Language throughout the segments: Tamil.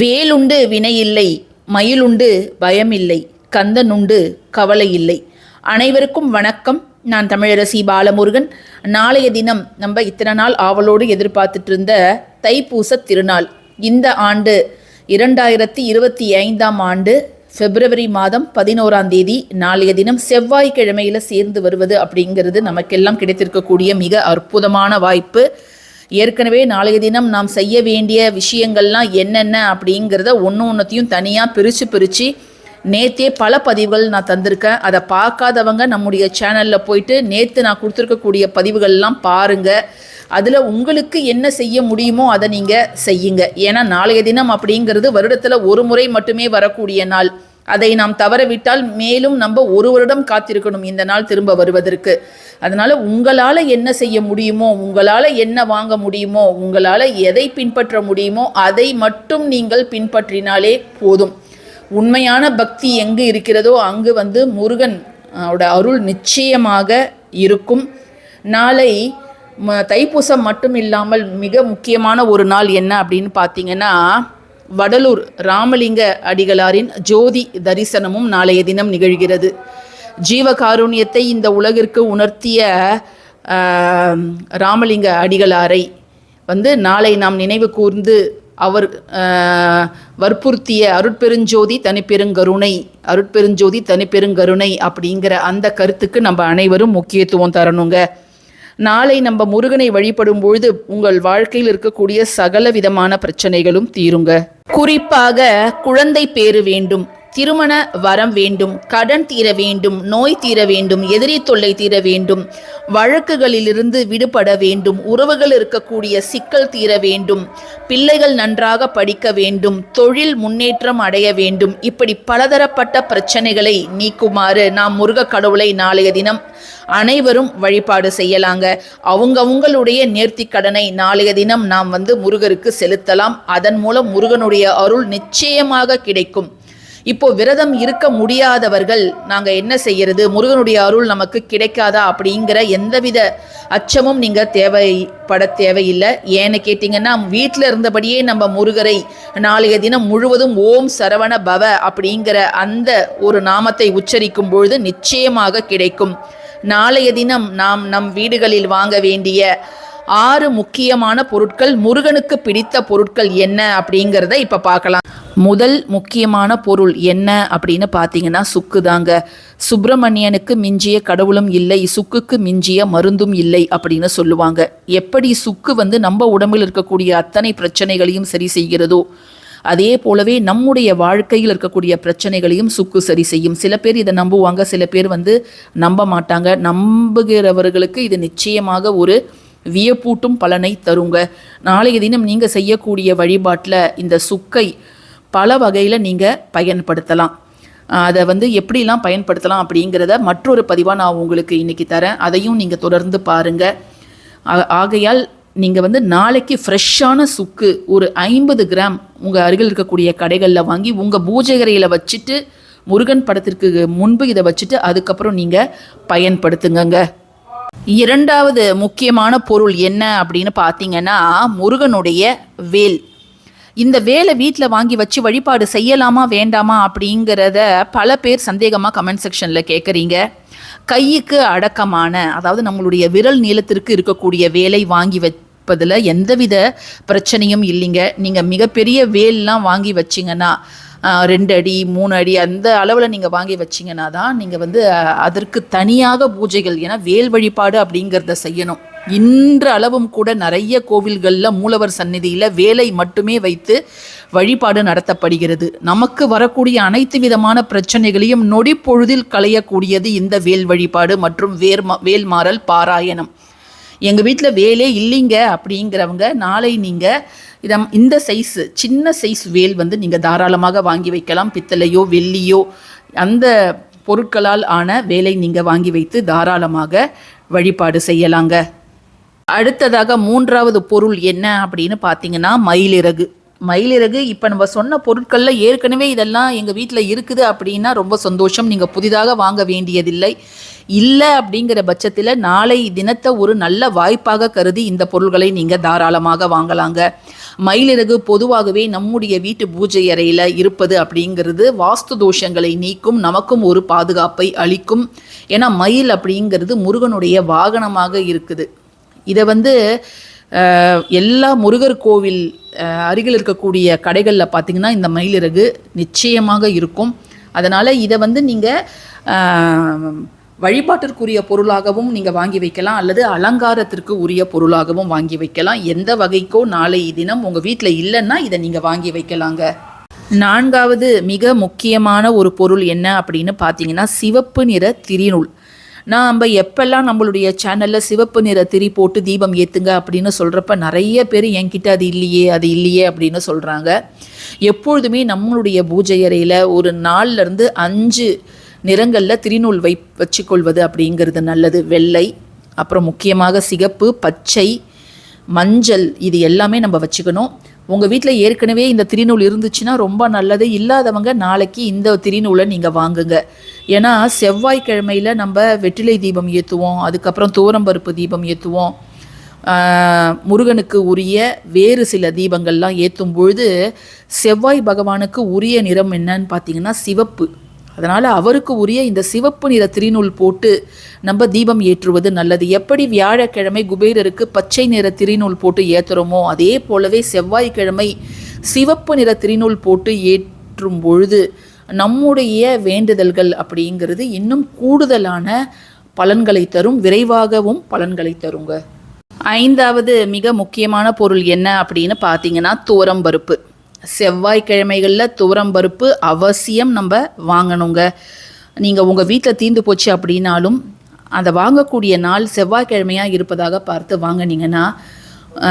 வேலுண்டு வினையில்லை மயிலுண்டு பயமில்லை கந்தனுண்டு கவலை இல்லை அனைவருக்கும் வணக்கம். நான் தமிழரசி பாலமுருகன். நாளைய தினம் நம்ம இத்தனை நாள் ஆவலோடு எதிர்பார்த்துட்டு இருந்த தைப்பூச திருநாள். இந்த ஆண்டு இரண்டாயிரத்தி இருபத்தி ஐந்தாம் ஆண்டு பிப்ரவரி மாதம் பதினோராம் தேதி நாளைய தினம் செவ்வாய்க்கிழமையில் சேர்ந்து வருவது அப்படிங்கிறது நமக்கெல்லாம் கிடைத்திருக்கக்கூடிய மிக அற்புதமான வாய்ப்பு. ஏற்கனவே நாளைய தினம் நாம் செய்ய வேண்டிய விஷயங்கள்லாம் என்னென்ன அப்படிங்கிறத ஒன்று ஒன்றுத்தையும் தனியாக பிரித்து பிரித்து நேத்தே பல பதிவுகள் நான் தந்திருக்கேன். அதை பார்க்காதவங்க நம்முடைய சேனலில் போயிட்டு நேற்று நான் கொடுத்துருக்கக்கூடிய பதிவுகள்லாம் பாருங்கள் அதில் உங்களுக்கு என்ன செய்ய முடியுமோ அதை நீங்கள் செய்யுங்க. ஏன்னா நாளைய தினம் அப்படிங்கிறது வருடத்தில் ஒரு முறை மட்டுமே வரக்கூடிய நாள். அதை நாம் தவறவிட்டால் மேலும் நம்ம ஒரு வருடம் காத்திருக்கணும் இந்த நாள் திரும்ப வருவதற்கு. அதனால் உங்களால் என்ன செய்ய முடியுமோ உங்களால் என்ன வாங்க முடியுமோ உங்களால் எதை பின்பற்ற முடியுமோ அதை மட்டும் நீங்கள் பின்பற்றினாலே போதும். உண்மையான பக்தி எங்கு இருக்கிறதோ அங்கு வந்து முருகன் ஓட அருள் நிச்சயமாக இருக்கும். நாளை ம தைப்பூசம் மட்டும் இல்லாமல் மிக முக்கியமான ஒரு நாள் என்ன அப்படின்னு பார்த்தீங்கன்னா வடலூர் ராமலிங்க அடிகளாரின் ஜோதி தரிசனமும் நாளைய தினம் நிகழ்கிறது. ஜீவகாருண்யத்தை இந்த உலகிற்கு உணர்த்திய ராமலிங்க அடிகளாரை வந்து நாளை நாம் நினைவு கூர்ந்து அவர் வற்புறுத்திய அருட்பெருஞ்சோதி தனிப்பெருங்கருணை அருட்பெருஞ்சோதி தனிப்பெருங்கருணை அப்படிங்கிற அந்த கருத்துக்கு நம்ம அனைவரும் முக்கியத்துவம் தரணுங்க. நாளை நம்ம முருகனை வழிபடும் பொழுது உங்கள் வாழ்க்கையில் இருக்கக்கூடிய சகல விதமான பிரச்சனைகளும் தீருங்க. குறிப்பாக குழந்தை பேறு வேண்டும். திருமண வரம் வேண்டும் கடன் தீர வேண்டும் நோய் தீர வேண்டும் எதிரி தொல்லை தீர வேண்டும் வழக்குகளிலிருந்து விடுபட வேண்டும் உறவுகள் இருக்கக்கூடிய சிக்கல் தீர வேண்டும் பிள்ளைகள் நன்றாக படிக்க வேண்டும் தொழில் முன்னேற்றம் அடைய வேண்டும். இப்படி பலதரப்பட்ட பிரச்சனைகளை நீக்குமாறு நாம் முருக கடவுளை நாளைய தினம் அனைவரும் வழிபாடு செய்யலாங்க. அவங்கவுங்களுடைய நேர்த்தி கடனை நாளைய தினம் நாம் வந்து முருகருக்கு செலுத்தலாம். அதன் மூலம் முருகனுடைய அருள் நிச்சயமாக கிடைக்கும். இப்போ விரதம் இருக்க முடியாதவர்கள் நாங்கள் என்ன செய்யறது? முருகனுடைய அருள் நமக்கு கிடைக்காதா? அப்படிங்கிற எந்தவித அச்சமும் நீங்கள் தேவைப்பட தேவையில்லை. ஏன்னு கேட்டிங்கன்னா வீட்டில் இருந்தபடியே நம்ம முருகரை நாளைய தினம் முழுவதும் ஓம் சரவண பவ அப்படிங்கிற அந்த ஒரு நாமத்தை உச்சரிக்கும் பொழுது நிச்சயமாக கிடைக்கும். நாளைய தினம் நாம் நம் வீடுகளில் வாங்க வேண்டிய ஆறு முக்கியமான பொருட்கள் முருகனுக்கு பிடித்த பொருட்கள் என்ன அப்படிங்கிறத இப்போ பார்க்கலாம். முதல் முக்கியமான பொருள் என்ன அப்படின்னு பார்த்தீங்கன்னா சுக்கு தாங்க. சுப்பிரமணியனுக்கு மிஞ்சிய கடவுளும் இல்லை சுக்குக்கு மிஞ்சிய மருந்தும் இல்லை அப்படின்னு சொல்லுவாங்க. எப்படி சுக்கு வந்து நம்ம உடம்பில் இருக்கக்கூடிய அத்தனை பிரச்சனைகளையும் சரி செய்கிறதோ அதே போலவே நம்முடைய வாழ்க்கையில் இருக்கக்கூடிய பிரச்சனைகளையும் சுக்கு சரி செய்யும். சில பேர் இதை நம்புவாங்க சில பேர் வந்து நம்ப மாட்டாங்க. நம்புகிறவர்களுக்கு இது நிச்சயமாக ஒரு வியப்பூட்டும் பலனை தருங்க. நாளைய தினம் நீங்கள் செய்யக்கூடிய வழிபாட்டில் இந்த சுக்கை பல வகையில் நீங்கள் பயன்படுத்தலாம். அதை வந்து எப்படிலாம் பயன்படுத்தலாம் அப்படிங்கிறத மற்றொரு பதிவாக நான் உங்களுக்கு இன்றைக்கி தரேன். அதையும் நீங்கள் தொடர்ந்து பாருங்கள் ஆகையால் நீங்கள் வந்து நாளைக்கு ஃப்ரெஷ்ஷான சுக்கு ஒரு ஐம்பது கிராம் உங்கள் அருகில் இருக்கக்கூடிய கடைகளில் வாங்கி உங்கள் பூஜைகரையில் வச்சுட்டு முருகன் படத்திற்கு முன்பு இதை வச்சுட்டு அதுக்கப்புறம் நீங்கள் பயன்படுத்துங்கங்க. இரண்டாவது முக்கியமான பொருள் என்ன அப்படின்னு பார்த்தீங்கன்னா முருகனுடைய வேல். இந்த வேலை வீட்டில் வாங்கி வச்சு வழிபாடு செய்யலாமா வேண்டாமா அப்படிங்கிறத பல பேர் சந்தேகமாக கமெண்ட் செக்ஷனில் கேட்குறீங்க கைக்கு அடக்கமான அதாவது நம்மளுடைய விரல் நீளத்திற்கு இருக்கக்கூடிய வேலை வாங்கி வைப்பதில் எந்தவித பிரச்சனையும் இல்லைங்க. நீங்கள் மிகப்பெரிய வேல்லாம் வாங்கி வச்சிங்கன்னா ரெண்டு அடி மூணு அடி அந்த அளவில் நீங்கள் வாங்கி வச்சிங்கன்னா தான் நீங்கள் வந்து அதற்கு தனியாக பூஜைகள் ஏன்னா வேல் வழிபாடு அப்படிங்கிறத செய்யணும். இன்று அளவும் கூட நிறைய கோவில்களில் மூலவர் சந்நிதியில் வேலை மட்டுமே வைத்து வழிபாடு நடத்தப்படுகிறது. நமக்கு வரக்கூடிய அனைத்து விதமான பிரச்சனைகளையும் நொடி பொழுதில் களையக்கூடியது இந்த வேல் வழிபாடு மற்றும் வேர்ம வேல்மாறல் பாராயணம். எங்கள் வீட்டில் வேலே இல்லைங்க அப்படிங்கிறவங்க நாளை நீங்கள் இடம் இந்த சைஸ் சின்ன சைஸ் வேல் வந்து நீங்கள் தாராளமாக வாங்கி வைக்கலாம். பித்தளையோ வெள்ளியோ அந்த பொருட்களால் ஆன வேலை நீங்கள் வாங்கி வைத்து தாராளமாக வழிபாடு செய்யலாங்க. அடுத்ததாக மூன்றாவது பொருள் என்ன அப்படின்னு பார்த்தீங்கன்னா மயிலிறகு. மயிலிறகு. இப்போ நம்ம சொன்ன பொருட்களில் ஏற்கனவே இதெல்லாம் எங்கள் வீட்டில் இருக்குது அப்படின்னா ரொம்ப சந்தோஷம். நீங்கள் புதிதாக வாங்க வேண்டியதில்லை. இல்லை அப்படிங்கிற பட்சத்தில் நாளை தினத்தை ஒரு நல்ல வாய்ப்பாக கருதி இந்த பொருள்களை நீங்கள் தாராளமாக வாங்கலாங்க. மயிலிறகு பொதுவாகவே நம்முடைய வீட்டு பூஜை அறையில் இருப்பது அப்படிங்கிறது வாஸ்து தோஷங்களை நீக்கும் நமக்கும் ஒரு பாதுகாப்பை அளிக்கும். ஏன்னா மயில் அப்படிங்கிறது முருகனுடைய வாகனமாக இருக்குது. இதை வந்து எல்லா முருகர் கோவில் அருகில் இருக்கக்கூடிய கடைகளில் பார்த்தீங்கன்னா இந்த மயிலிறகு நிச்சயமாக இருக்கும். அதனால் இதை வந்து நீங்கள் வழிபாட்டிற்குரிய பொருளாகவும் நீங்கள் வாங்கி வைக்கலாம் அல்லது அலங்காரத்திற்கு உரிய பொருளாகவும் வாங்கி வைக்கலாம். எந்த வகைக்கோ நாளை தினம் உங்கள் வீட்டில் இல்லைன்னா இதை நீங்கள் வாங்கி வைக்கலாங்க. நான்காவது மிக முக்கியமான ஒரு பொருள் என்ன அப்படின்னு பார்த்தீங்கன்னா சிவப்பு நிற திரிநூல் நாம் எப்பெல்லாம் நம்மளுடைய சேனலில் சிவப்பு நிற திரி போட்டு தீபம் ஏற்றுங்க அப்படின்னு சொல்கிறப்ப நிறைய பேர் என்கிட்ட அது இல்லையே அது இல்லையே அப்படின்னு சொல்கிறாங்க எப்பொழுதுமே நம்மளுடைய பூஜை அறையில் ஒரு நாள்லேருந்து அஞ்சு நிறங்களில் திரிநூல் வை வச்சுக்கொள்வது அப்படிங்கிறது நல்லது. வெள்ளை அப்புறம் முக்கியமாக சிகப்பு பச்சை மஞ்சள் இது எல்லாமே நம்ம வச்சுக்கணும். உங்கள் வீட்டில் ஏற்கனவே இந்த திரிநூல் இருந்துச்சுன்னா ரொம்ப நல்லது. இல்லாதவங்க நாளைக்கு இந்த திரிநூலை நீங்கள் வாங்குங்க. ஏன்னா செவ்வாய்க்கிழமையில் நம்ம வெற்றிலை தீபம் ஏற்றுவோம் அதுக்கப்புறம் தூரம்பருப்பு தீபம் ஏற்றுவோம் முருகனுக்கு உரிய வேறு சில தீபங்கள்லாம் ஏற்றும் பொழுது செவ்வாய் பகவானுக்கு உரிய நிறம் என்னன்னு பார்த்தீங்கன்னா சிவப்பு. அதனால் அவருக்கு உரிய இந்த சிவப்பு நிற திரிநூல் போட்டு நம்ம தீபம் ஏற்றுவது நல்லது. எப்படி வியாழக்கிழமை குபேரருக்கு பச்சை நிற திரிநூல் போட்டு ஏற்றுறோமோ அதே போலவே செவ்வாய்க்கிழமை சிவப்பு நிற திரிநூல் போட்டு ஏற்றும் பொழுது நம்முடைய வேண்டுதல்கள் அப்படிங்கிறது இன்னும் கூடுதலான பலன்களை தரும் விரைவாகவும் பலன்களை தருங்க. ஐந்தாவது மிக முக்கியமான பொருள் என்ன அப்படின்னு பார்த்தீங்கன்னா துவரம்பருப்பு செவ்வாய்க்கிழமைகளில் துவரம் பருப்பு அவசியம் நம்ம வாங்கணுங்க. நீங்கள் உங்கள் வீட்டில் தீந்து போச்சு அப்படின்னாலும் அதை வாங்கக்கூடிய நாள் செவ்வாய்க்கிழமையாக இருப்பதாக பார்த்து வாங்குனீங்கன்னா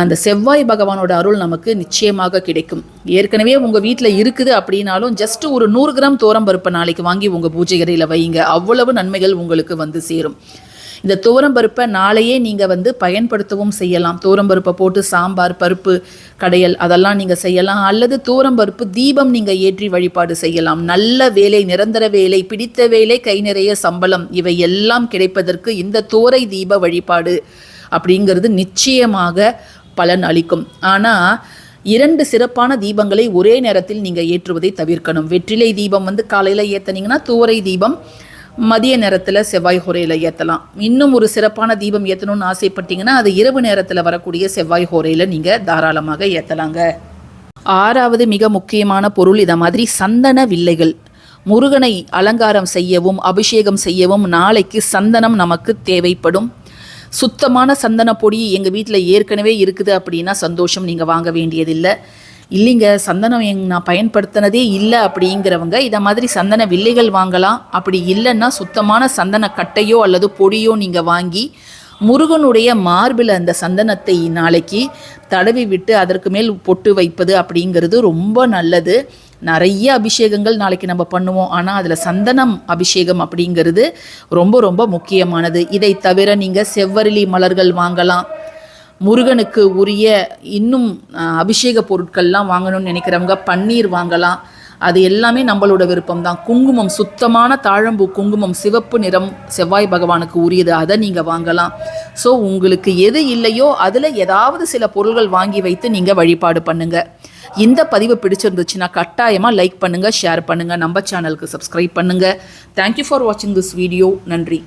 அந்த செவ்வாய் பகவானோட அருள் நமக்கு நிச்சயமாக கிடைக்கும். ஏற்கனவே உங்கள் வீட்டில் இருக்குது அப்படின்னாலும் ஜஸ்ட் ஒரு நூறு கிராம் தோரம்பருப்பை நாளைக்கு வாங்கி உங்கள் பூஜை அறையில் வைங்க. அவ்வளவு நன்மைகள் உங்களுக்கு வந்து சேரும். இந்த துவரம்பருப்பை நாளையே நீங்கள் வந்து பயன்படுத்தவும் செய்யலாம். துவரம்பருப்பை போட்டு சாம்பார் பருப்பு கடையல் அதெல்லாம் நீங்கள் செய்யலாம். அல்லது துவரம்பருப்பு தீபம் நீங்கள் ஏற்றி வழிபாடு செய்யலாம். நல்ல வேலை நிரந்தர வேலை பிடித்த வேலை கை நிறைய சம்பளம் இவை எல்லாம் கிடைப்பதற்கு இந்த தோரை தீப வழிபாடு அப்படிங்கிறது நிச்சயமாக பலன் அளிக்கும். ஆனால் இரண்டு சிறப்பான தீபங்களை ஒரே நேரத்தில் நீங்கள் ஏற்றுவதை தவிர்க்கணும். வெற்றிலை தீபம் வந்து காலையில் ஏற்றுனீங்கன்னா தூரை தீபம் மதிய நேரத்தில் செவ்வாய் ஹோரையில் ஏற்றலாம் இன்னும் ஒரு சிறப்பான தீபம் ஏற்றணும்னு ஆசைப்பட்டீங்கன்னா அது இரவு நேரத்தில் வரக்கூடிய செவ்வாய் ஹோரையில் நீங்கள் தாராளமாக ஏற்றலாங்க ஆறாவது மிக முக்கியமான பொருள் இதை மாதிரி சந்தன வில்லைகள். முருகனை அலங்காரம் செய்யவும் அபிஷேகம் செய்யவும் நாளைக்கு சந்தனம் நமக்கு தேவைப்படும். சுத்தமான சந்தன பொடி எங்கள் வீட்டில் ஏற்கனவே இருக்குது அப்படின்னா சந்தோஷம் நீங்கள் வாங்க வேண்டியதில்லை. இல்லைங்க சந்தனம் எங் நான் பயன்படுத்தினதே இல்லை அப்படிங்கிறவங்க இதை மாதிரி சந்தன வில்லைகள் வாங்கலாம். அப்படி இல்லைன்னா சுத்தமான சந்தன கட்டையோ அல்லது பொடியோ நீங்கள் வாங்கி முருகனுடைய மார்பில் அந்த சந்தனத்தை நாளைக்கு தடவி விட்டு அதற்கு மேல் பொட்டு வைப்பது அப்படிங்கிறது ரொம்ப நல்லது. நிறைய அபிஷேகங்கள் நாளைக்கு நம்ம பண்ணுவோம். ஆனால் அதில் சந்தனம் அபிஷேகம் அப்படிங்கிறது ரொம்ப ரொம்ப முக்கியமானது. இதை தவிர நீங்கள் செவ்வரளி மலர்கள் வாங்கலாம். முருகனுக்கு உரிய இன்னும் அபிஷேக பொருட்கள்லாம் வாங்கணும்னு நினைக்கிறவங்க பன்னீர் வாங்கலாம். அது எல்லாமே நம்மளோட விருப்பம் தான் குங்குமம் சுத்தமான தாழம்பூ குங்குமம் சிவப்பு நிறம் செவ்வாய் பகவானுக்கு உரியது. அதை நீங்கள் வாங்கலாம். ஸோ உங்களுக்கு எது இல்லையோ அதில் ஏதாவது சில பொருள்கள் வாங்கி வைத்து நீங்கள் வழிபாடு பண்ணுங்க. இந்த பதிவு பிடிச்சிருந்துச்சுன்னா கட்டாயமாக லைக் பண்ணுங்கள் ஷேர் பண்ணுங்கள் நம்ம சேனலுக்கு சப்ஸ்கிரைப் பண்ணுங்கள் தேங்க்யூ ஃபார் வாட்சிங் திஸ் வீடியோ நன்றி.